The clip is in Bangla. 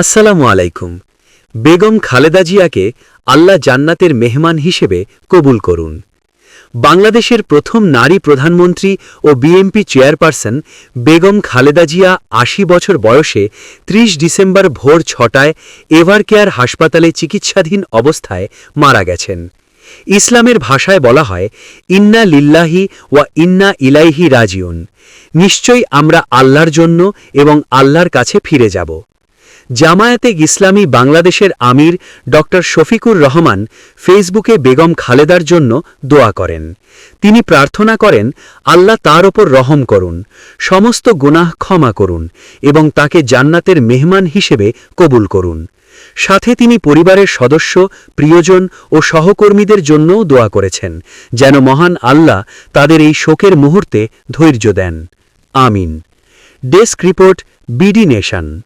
আসসালামু আলাইকুম। বেগম খালেদা জিয়াকে আল্লাহ জান্নাতের মেহমান হিসেবে কবুল করুন। বাংলাদেশের প্রথম নারী প্রধানমন্ত্রী ও বিএমপি চেয়ারপারসন বেগম খালেদা জিয়া আশি বছর বয়সে ৩০ ডিসেম্বর ভোর ছটায় এভার কেয়ার হাসপাতালে চিকিৎসাধীন অবস্থায় মারা গেছেন। ইসলামের ভাষায় বলা হয়, ইন্না লিল্লাহি ওয়া ইন্না ইলাইহি রাজিউন। নিশ্চয়ই আমরা আল্লাহর জন্য এবং আল্লাহর কাছে ফিরে যাব। জামায়াতে ইসলামী বাংলাদেশের আমির ড. শফিকুর রহমান ফেসবুকে বেগম খালেদার জন্য দোয়া করেন। তিনি প্রার্থনা করেন, আল্লাহ তার ওপর রহম করুন, সমস্ত গুনাহ ক্ষমা করুন এবং তাকে জান্নাতের মেহমান হিসেবে কবুল করুন। সাথে তিনি পরিবারের সদস্য, প্রিয়জন ও সহকর্মীদের জন্যও দোয়া করেছেন, যেন মহান আল্লাহ তাদের এই শোকের মুহূর্তে ধৈর্য দেন। আমিন। Desk report BD nation.